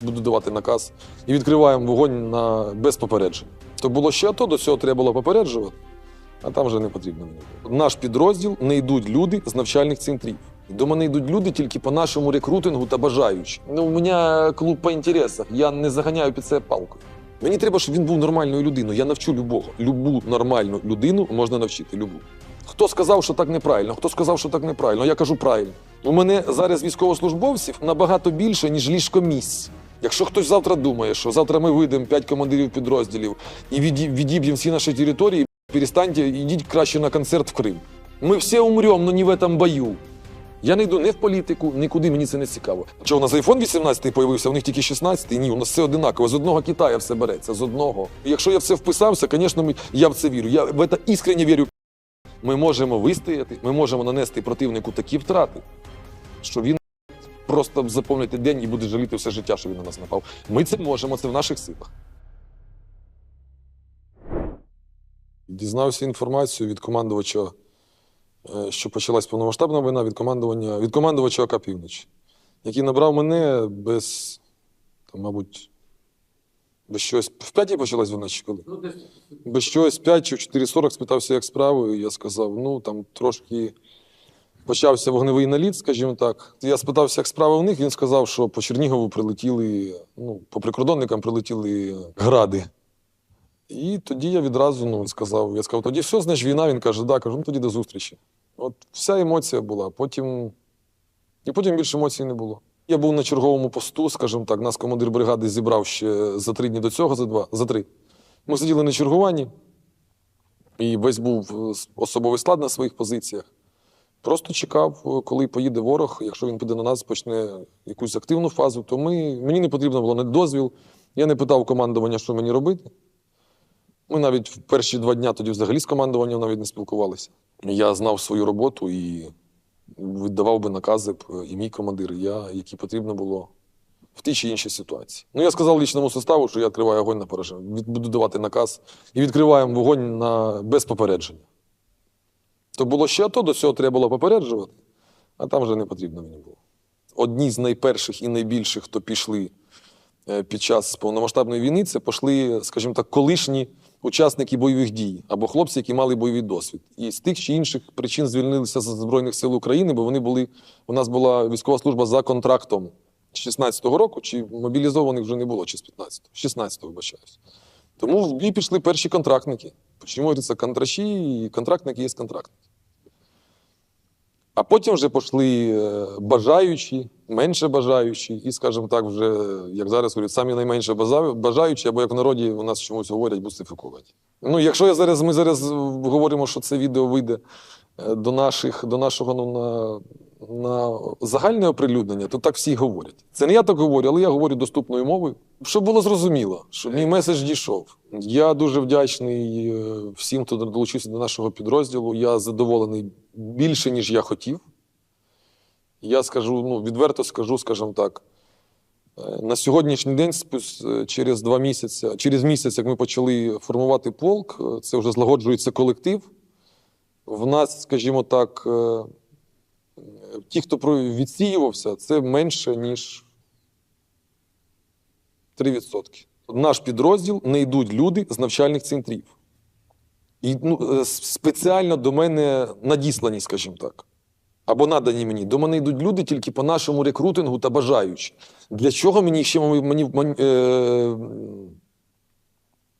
Буду давати наказ і відкриваємо вогонь на без попереджень. То було ще АТО, до цього треба було попереджувати, а там вже не потрібно мені. Наш підрозділ не йдуть люди з навчальних центрів. До мене йдуть люди тільки по нашому рекрутингу та бажаючі. Ну, у мене клуб по інтересах. Я не заганяю під це палкою. Мені треба, щоб він був нормальною людиною. Я навчу любого. Любу нормальну людину можна навчити. Любу. Хто сказав, що так неправильно? Хто сказав, що так неправильно? Я кажу правильно. У мене зараз військовослужбовців набагато більше, ніж ліжкомісць. Якщо хтось завтра думає, що завтра ми вийдемо п'ять командирів підрозділів і відіб'ємо всі наші території, перестаньте, йдіть краще на концерт в Крим. Ми всі умремо, але не в этом бою. Я не йду не в політику, нікуди мені це не цікаво. Що у нас iPhone 18 появився, у них тільки 16 Ні, у нас все одинаково. З одного Китая все береться, з одного. Якщо я в це вписався, звісно, я в це вірю. Я в це іскренне вірю. Ми можемо вистояти, ми можемо нанести противнику такі втрати, що він просто заповнити день і буде жаліти все життя, що він на нас напав. Ми це можемо, це в наших силах. Дізнався інформацію від командувача, е, що почалась повномасштабна війна від командування від командувача ОК «Північ», який набрав мене без, там, мабуть, без щось. В п'ятій почалась війна чи коли? Без щось 5 чи в 4.40 спитався, як справи, і я сказав, ну там трошки почався вогневий наліт, скажімо так. Я спитався, як справи у них. Він сказав, що по Чернігову прилетіли, ну, по прикордонникам прилетіли гради. І тоді я відразу ну, сказав: я сказав, тоді все, значить війна. Він каже, да, кажу, ну тоді до зустрічі. От вся емоція була. Потім. І потім більше емоцій не було. Я був на черговому посту, скажімо так, нас командир бригади зібрав ще за три дні до цього, за два, за три. Ми сиділи на чергуванні, і весь був е, особовий склад на своїх позиціях. Просто чекав, е, коли поїде ворог. Якщо він піде на нас, почне якусь активну фазу, то ми, мені не потрібно було не дозвіл. Я не питав командування, що мені робити. Ми навіть в перші два дня тоді взагалі з командуванням навіть не спілкувалися. Я знав свою роботу і віддавав би накази е, і мій командир, і я, які потрібно було в тій чи іншій ситуації. Ну, я сказав лічному составу, що я відкриваю огонь на пораження. Буду давати наказ і відкриваємо вогонь на без попередження. То було ще то, до цього треба було попереджувати, а там вже не потрібно мені було. Одні з найперших і найбільших, хто пішли е, під час повномасштабної війни, це пішли, скажімо так, колишні учасники бойових дій або хлопці, які мали бойовий досвід. І з тих чи інших причин звільнилися з Збройних сил України, бо вони були. У нас була військова служба за контрактом з 16-го року, чи мобілізованих вже не було, чи з 15-го, з 16-го, вибачаюсь. Тому в бій пішли перші контрактники. Чому це контрачі і контрактники є контрактники. А потім вже пішли е, бажаючі, менше бажаючі, і, скажімо так, вже, як зараз говорять, самі найменше бажаючі, або як в народі у нас чомусь говорять, бустифіковані. Ну, якщо я зараз, ми зараз е, говоримо, що це відео вийде е, до, наших, до нашого ну, на, на загальне оприлюднення, то так всі говорять. Це не я так говорю, але я говорю доступною мовою. Щоб було зрозуміло, щоб мій меседж дійшов. Я дуже вдячний е, всім, хто долучився до нашого підрозділу. Я задоволений більше, ніж я хотів. Я скажу, ну, відверто скажу, скажімо так. е, На сьогоднішній день, е, через два місяці, через місяць, як ми почали формувати полк, це вже злагоджується колектив. В нас, скажімо так, ті, хто відсіювався, це менше, ніж 3%. Наш підрозділ не йдуть люди з навчальних центрів. І ну, е, спеціально до мене надіслані, скажімо так. Або надані мені. До мене йдуть люди тільки по нашому рекрутингу та бажаючі. Для чого мені ще мені, мені, е,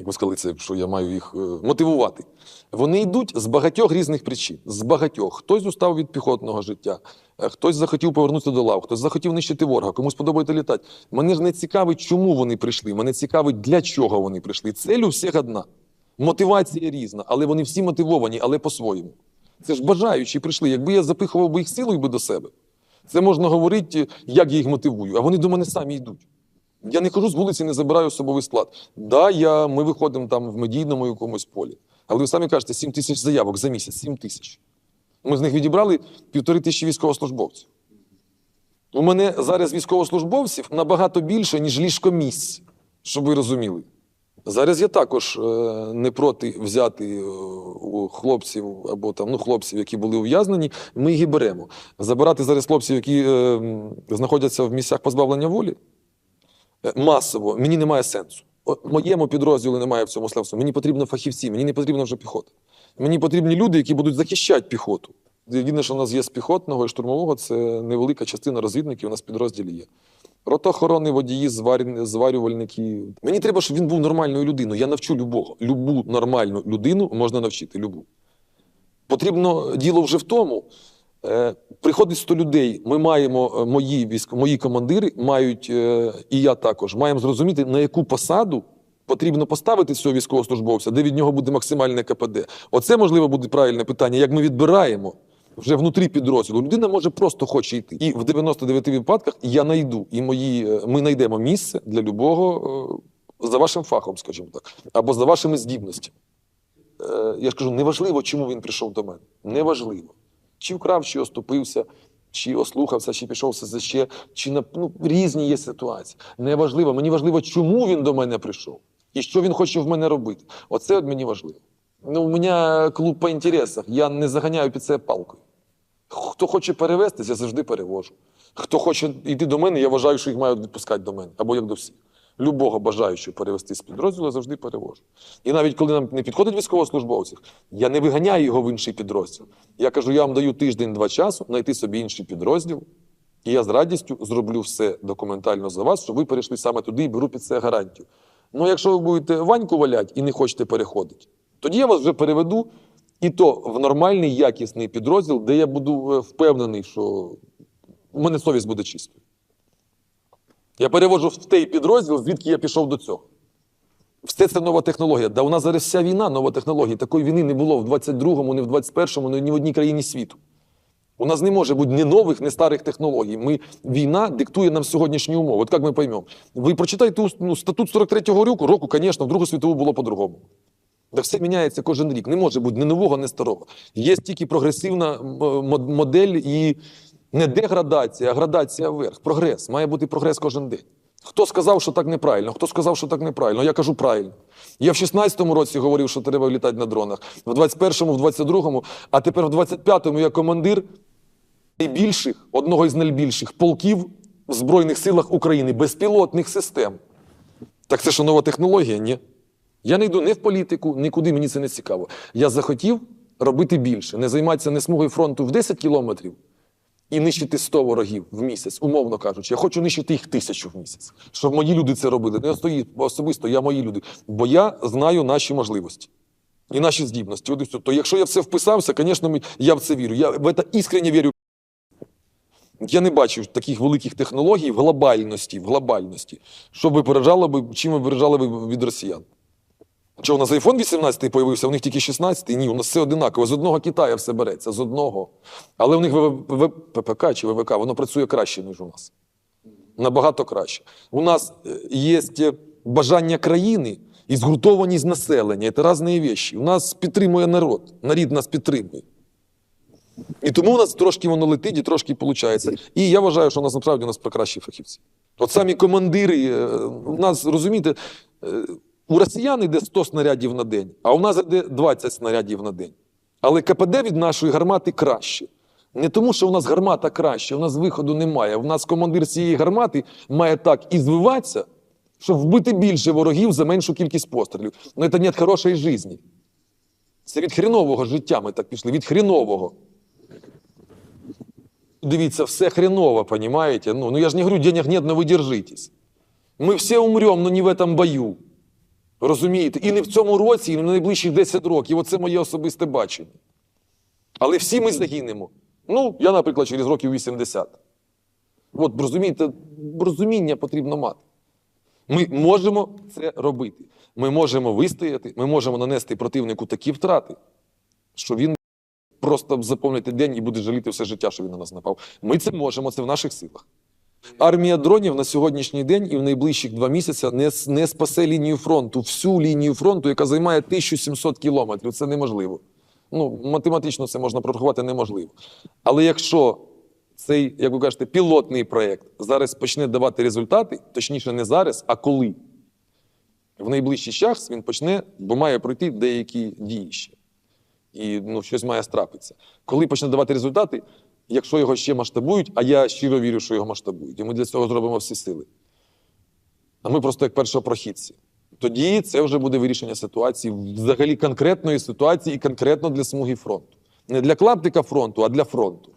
як ви сказали, це, що я маю їх е, мотивувати? Вони йдуть з багатьох різних причин. З багатьох. Хтось устав від піхотного життя, е, хтось захотів повернутися до лав, хтось захотів нищити ворога, комусь подобається літати. Мене ж не цікавить, чому вони прийшли. Мене цікавить, для чого вони прийшли. Цель у всіх одна. Мотивація різна, але вони всі мотивовані, але по-своєму. Це ж бажаючі прийшли. Якби я запихував би їх силою би до себе, це можна говорити, як я їх мотивую, а вони до мене самі йдуть. Я не кажу з вулиці, не забираю особовий склад. Да, я, ми виходимо там в медійному якомусь полі. Але ви самі кажете, 7 тисяч заявок за місяць, 7 тисяч. Ми з них відібрали півтори тисячі військовослужбовців. У мене зараз військовослужбовців набагато більше, ніж ліжкомісць, щоб ви розуміли. Зараз я також е, не проти взяти е, у хлопців або там ну, хлопців, які були ув'язнені, ми їх і беремо. Забирати зараз хлопців, які е, знаходяться в місцях позбавлення волі, масово, мені немає сенсу. Моєму підрозділу немає в цьому сенсу. Мені потрібні фахівці, мені не потрібна вже піхота. Мені потрібні люди, які будуть захищати піхоту. Єдине, що в нас є з піхотного і штурмового, це невелика частина розвідників у нас в підрозділі є. Рота охорони, водії, зварювальники. Мені треба, щоб він був нормальною людиною. Я навчу любого. Любу нормальну людину можна навчити. Любу. Потрібно діло вже в тому. Е, приходить 100 людей. Ми маємо, е, мої військ, мої командири мають, е, і я також, маємо зрозуміти, на яку посаду потрібно поставити цього військовослужбовця, де від нього буде максимальне КПД. Оце, можливо, буде правильне питання, як ми відбираємо вже внутрі підрозділу. Людина може просто хоче йти. І в 99 випадках я найду, і мої, ми знайдемо місце для любого за вашим фахом, скажімо так, або за вашими здібностями. Я ж кажу, неважливо, чому він прийшов до мене. Неважливо. Чи вкрав, чи оступився, чи ослухався, чи пішов в СЗЧ, чи на ну, різні є ситуації. Неважливо. Мені важливо, чому він до мене прийшов і що він хоче в мене робити. Оце от мені важливо. Ну, у мене клуб по інтересах. Я не заганяю під це палкою. Хто хоче перевестись, я завжди перевожу. Хто хоче йти до мене, я вважаю, що їх мають відпускати до мене, або як до всіх. Любого бажаючого перевести з підрозділу, завжди перевожу. І навіть коли нам не підходить військовослужбовців, я не виганяю його в інший підрозділ. Я кажу, я вам даю тиждень-два часу знайти собі інший підрозділ, і я з радістю зроблю все документально за вас, щоб ви перейшли саме туди і беру під це гарантію. Ну, якщо ви будете ваньку валяти і не хочете переходити, тоді я вас вже переведу, і то в нормальний якісний підрозділ, де я буду е, впевнений, що у мене совість буде чистою. Я переводжу в той підрозділ, звідки я пішов до цього. Все це нова технологія. Да у нас зараз вся війна нова технологія. Такої війни не було в 22-му, ні в 21-му, ні в одній країні світу. У нас не може бути ні нових, ні старих технологій. Ми, війна диктує нам сьогоднішні умови. От як ми поймемо? Ви прочитайте ну, статут 43-го року, року, звісно, в Другу світову було по-другому. Так все міняється кожен рік. Не може бути ні нового, ні старого. Є тільки прогресивна модель і не деградація, а градація вверх. Прогрес. Має бути прогрес кожен день. Хто сказав, що так неправильно? Хто сказав, що так неправильно? Я кажу правильно. Я в 16-му році говорив, що треба літати на дронах, в 21-му, в 22-му, а тепер в 25-му я командир найбільших, одного із найбільших полків в Збройних силах України, безпілотних систем. Так це що нова технологія? Ні. Я не йду ні в політику, нікуди мені це не цікаво. Я захотів робити більше, не займатися не смугою фронту в 10 кілометрів і нищити 100 ворогів в місяць, умовно кажучи. Я хочу нищити їх тисячу в місяць, щоб мої люди це робили. Не остої- особисто я мої люди. Бо я знаю наші можливості. І наші здібності. От. То якщо я в це вписався, звісно, я в це вірю. Я в це іскренне вірю. Я не бачу таких великих технологій в глобальності, в глобальності, що би виражало би, чим виражали би від росіян. Що у нас iPhone 18 появився, у них тільки 16 Ні, у нас все одинаково. З одного Китаю все береться, з одного. Але у них ППК чи ВВК, воно працює краще, ніж у нас. Набагато краще. У нас е, є бажання країни і згуртованість населення. Це різні речі. У нас підтримує народ. Нарід нас підтримує. І тому у нас трошки воно летить і трошки виходить. І я вважаю, що у нас насправді у нас кращі фахівці. От самі командири, е, у нас, розумієте, е, у росіян йде 100 снарядів на день, а у нас йде 20 снарядів на день. Але КПД від нашої гармати краще. Не тому, що у нас гармата краще, у нас виходу немає. У нас командир цієї гармати має так і звиватися, щоб вбити більше ворогів за меншу кількість пострілів. Ну, це не від хорошої житті. Це від хрінового життя ми так пішли, від хрінового. Дивіться, все хреново, понимаете? Ну, ну я ж не говорю, денег нет, но ви держитесь. Ми всі умрем, но не в этом бою. Розумієте? І не в цьому році, і не в найближчих 10 років. Оце моє особисте бачення. Але всі ми загинемо. Ну, я, наприклад, через років 80. От, розумієте, розуміння потрібно мати. Ми можемо це робити. Ми можемо вистояти, ми можемо нанести противнику такі втрати, що він просто заповнити день і буде жаліти все життя, що він на нас напав. Ми це можемо, це в наших силах. Армія дронів на сьогоднішній день і в найближчих два місяці не, не спасе лінію фронту, всю лінію фронту, яка займає 1700 кілометрів. Це неможливо. Ну, математично це можна прорахувати неможливо. Але якщо цей, як ви кажете, пілотний проєкт зараз почне давати результати, точніше, не зараз, а коли, в найближчий час він почне, бо має пройти деякі дії ще. І ну, щось має страпитися. Коли почне давати результати, якщо його ще масштабують, а я щиро вірю, що його масштабують, і ми для цього зробимо всі сили. а ми просто як першопрохідці. Тоді це вже буде вирішення ситуації, взагалі конкретної ситуації і конкретно для смуги фронту. Не для клаптика фронту, а для фронту.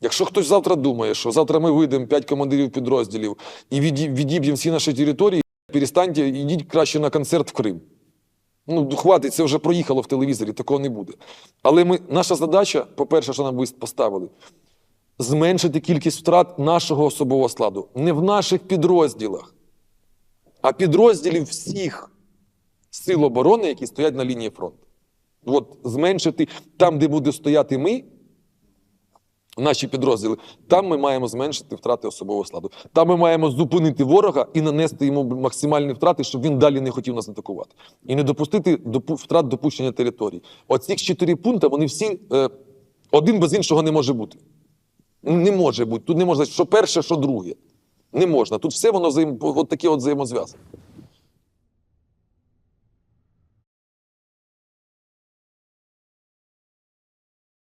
Якщо хтось завтра думає, що завтра ми вийдемо п'ять командирів підрозділів і відіб'ємо всі наші території, перестаньте, ідіть краще на концерт в Крим. Ну, хватить, це вже проїхало в телевізорі, такого не буде. Але ми, наша задача, по-перше, що нам поставили, зменшити кількість втрат нашого особового складу. Не в наших підрозділах, а підрозділів всіх сил оборони, які стоять на лінії фронту. От зменшити там, де буде стояти ми, наші підрозділи, там ми маємо зменшити втрати особового складу. Там ми маємо зупинити ворога і нанести йому максимальні втрати, щоб він далі не хотів нас атакувати. І не допустити допу- втрат допущення територій. Оці чотири пункти, вони всі е, один без іншого не може бути. Не може бути. Тут не можна, що перше, що друге. Не можна. Тут все воно взаєм... от таке от взаємозв'язане.